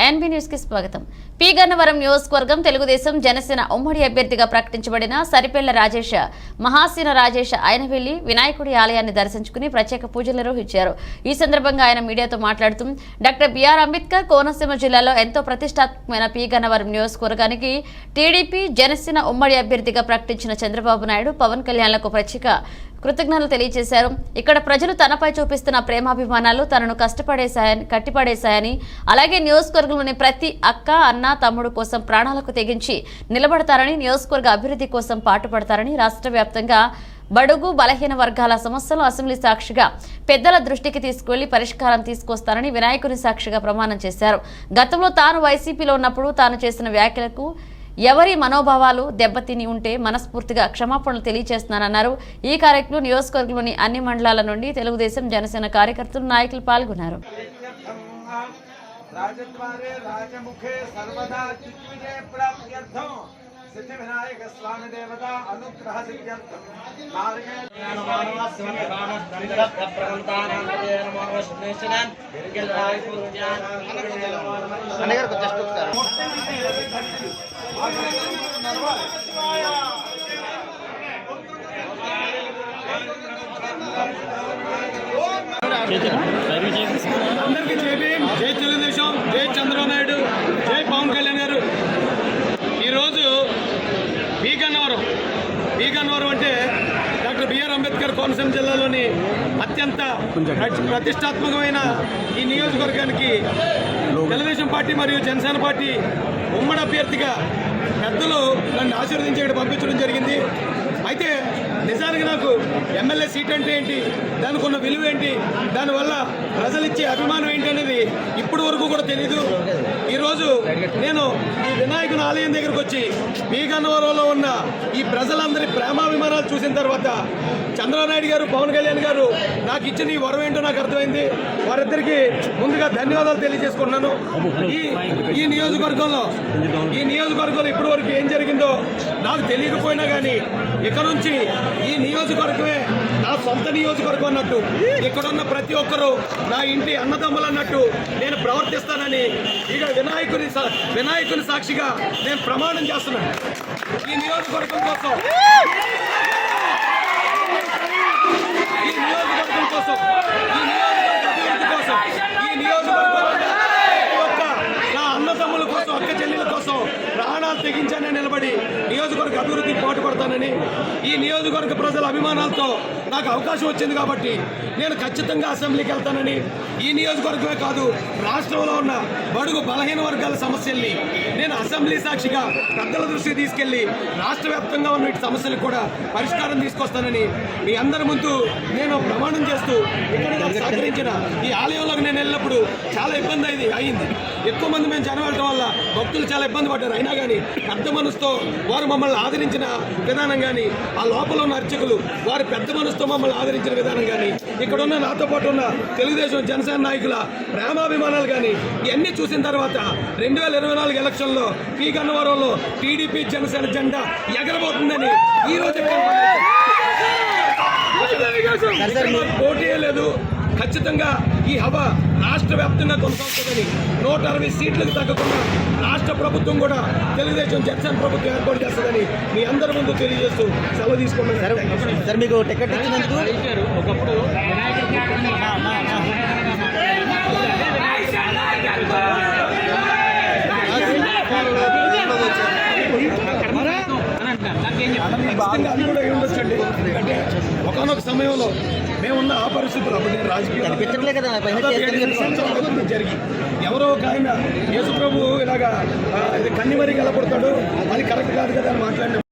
INB న్యూస్కి స్వాగతం. P Gannavaram నియోజకవర్గం తెలుగుదేశం జనసేన ఉమ్మడి అభ్యర్థిగా ప్రకటించబడిన సరిపెళ్ళ రాజేష్ మహాసీన రాజేష్ ఆయన వెళ్ళి వినాయకుడి ఆలయాన్ని దర్శించుకుని ప్రత్యేక పూజలు నిర్వహించారు. ఈ సందర్భంగా ఆయన మీడియాతో మాట్లాడుతూ డాక్టర్ బిఆర్ అంబేద్కర్ కోనసీమ జిల్లాలో ఎంతో ప్రతిష్టాత్మకమైన పి గన్నవరం నియోజకవర్గానికి టీడీపీ జనసేన ఉమ్మడి అభ్యర్థిగా ప్రకటించిన చంద్రబాబు నాయుడు పవన్ కళ్యాణ్లకు ప్రత్యేక కృతజ్ఞతలు తెలియజేశారు. ఇక్కడ ప్రజలు తనపై చూపిస్తున్న ప్రేమాభిమానాలు తనను కష్టపడేశాయని కట్టిపడేశాయని అలాగే నియోజకవర్గంలోని ప్రతి అక్క అన్న తమ్ముడు కోసం ప్రాణాలకు తెగించి నిలబడతారని నియోజకవర్గ అభివృద్ధి కోసం పాటుపడతారని రాష్ట్ర వ్యాప్తంగా బడుగు బలహీన వర్గాల సమస్యలు అసెంబ్లీ సాక్షిగా పెద్దల దృష్టికి తీసుకువెళ్ళి పరిష్కారం తీసుకొస్తారని వినాయకుని సాక్షిగా ప్రమాణం చేశారు. గతంలో తాను వైసీపీలో ఉన్నప్పుడు తాను చేసిన వ్యాఖ్యలకు ఎవరి మనోభావాలు దెబ్బతిని ఉంటే మనస్ఫూర్తిగా క్షమాపణలు తెలియజేస్తున్నానన్నారు ఈ కార్యక్రమంలో నియోజకవర్గంలోని అన్ని మండలాల నుండి తెలుగుదేశం జనసేన కార్యకర్తలు నాయకులు పాల్గొన్నారు. రాజద్వారే రాజముఖే సర్వదా దిగ్విజయ ప్రాప్త్యర్థం. సిద్ధి వినాయక స్వామి దేవత అనుగ్రహ సిద్ధ్యర్థం మార్గే అందరికీ జై భీమ్ జై తెలుగుదేశం జై చంద్రబాబు నాయుడు జై పవన్ కళ్యాణ్ గారు. ఈరోజు బీగన్నవరం. బీగన్నవరం అంటే డాక్టర్ బిఆర్ అంబేద్కర్ కోనసీమ జిల్లాలోని అత్యంత ప్రతిష్టాత్మకమైన ఈ నియోజకవర్గానికి తెలుగుదేశం పార్టీ మరియు జనసేన పార్టీ ఉమ్మడి అభ్యర్థిగా పెద్దలు నన్ను ఆశీర్వదించి ఇక్కడ పంపించడం జరిగింది. అయితే నిజానికి నాకు ఎమ్మెల్యే సీట్ అంటే ఏంటి? దానికి ఉన్న విలువ ఏంటి? దానివల్ల ప్రజలిచ్చే అభిమానం ఏంటి అనేది ఇప్పటి వరకు కూడా తెలియదు ఈరోజు నేను ఆలయం దగ్గరకు వచ్చి బీగన్నవరంలో ఉన్న ఈ ప్రజలందరి ప్రేమాభిమానాలు చూసిన తర్వాత చంద్రబాబు గారు పవన్ కళ్యాణ్ గారు నాకు ఇచ్చిన ఈ వరం ఏంటో నాకు అర్థమైంది. వారిద్దరికి ముందుగా ధన్యవాదాలు తెలియజేసుకున్నాను ఈ ఈ నియోజకవర్గంలో ఈ నియోజకవర్గంలో ఇప్పటి వరకు ఏం జరిగిందో నాకు తెలియకపోయినా కానీ ఇక్కడ నుంచి ఈ నియోజకవర్గమే నా సొంత నియోజకవర్గం అన్నట్టు. ఇక్కడున్న ప్రతి ఒక్కరూ నా ఇంటి అన్నదమ్ములు అన్నట్టు నేను ప్రవర్తిస్తానని ఇక వినాయకుని సా- వినాయకుని సాక్షిగా నేను ప్రమాణం చేస్తున్నాను. ఈ నియోజకవర్గం కోసం. ఈ నియోజకవర్గం కోసం. ఈ నియోజకవర్గ అభివృద్ధి కోసం. ఈ నియోజకవర్గంలో ఒక్క నా అన్నదమ్ముల కోసం అక్క చెల్లెల కోసం ప్రాణాలు తెగించానే నిలబడి నియోజకవర్గ అభివృద్ధికి పాటుపడతానని ఈ నియోజకవర్గ ప్రజల అభిమానాలతో నాకు అవకాశం వచ్చింది కాబట్టి నేను ఖచ్చితంగా అసెంబ్లీకి వెళ్తానని ఈ నియోజకవర్గమే కాదు రాష్ట్రంలో ఉన్న బడుగు బలహీన వర్గాల సమస్యల్ని నేను అసెంబ్లీ సాక్షిగా పెద్దల దృష్టికి తీసుకెళ్ళి రాష్ట్ర వ్యాప్తంగా ఉన్న వీటి సమస్యలకు కూడా పరిష్కారం తీసుకొస్తానని మీ అందరి ముందు నేను ప్రమాణం చేస్తూ ఇక్కడ సహకరించిన ఈ ఆలయంలోకి నేను వెళ్ళినప్పుడు చాలా ఇబ్బంది అయింది అయింది. ఎక్కువ మంది మేము జనం వెళ్ళడం వల్ల భక్తులు చాలా ఇబ్బంది పడ్డారు. అయినా కానీ పెద్ద మనసుతో వారు మమ్మల్ని ఆదరించిన విధానం కానీ ఆ లోపల ఉన్న అర్చకులు వారి పెద్ద మనసు మనసుతో మమ్మల్ని ఆదరించిన విధానం కానీ ఇక్కడ ఉన్న నాతో పాటు ఉన్న తెలుగుదేశం జనసేన నాయకుల ప్రేమాభిమానాలు కానీ ఇవన్నీ చూసిన తర్వాత రెండు వేల ఇరవై నాలుగు ఎలక్షన్లో పీ. గన్నవరంలో టీడీపీ జనసేన జెండా ఎగరబోతుందని ఈ రోజు పోటీయే లేదు. ఖచ్చితంగా ఈ హవ రాష్ట్ర వ్యాప్తంగా కొనసాగుతుందని నూట అరవై సీట్లకు తగ్గకుండా రాష్ట్ర ప్రభుత్వం కూడా తెలుగుదేశం జనసేన ప్రభుత్వం ఏర్పాటు చేస్తుందని మీ అందరి ముందు తెలియజేస్తూ సెలవు తీసుకున్నాను సార్ మీకు టికెట్ ఇచ్చినందుకు అంటే ఒకనొక సమయంలో మేమున్న ఆ పరిస్థితులు అప్పుడు నేను రాజకీయ కనిపించట్లే కదా పైన దాదాపు చేస్తే ఏడు సంవత్సరాల క్రితం జరిగి. ఎవరో ఒక ఆయన యేసు ప్రభు ఇలాగా ఆ, ఇది కన్ని మరీ కలపడతాడు అది కరెక్ట్ కాదు కదా అని మాట్లాడిన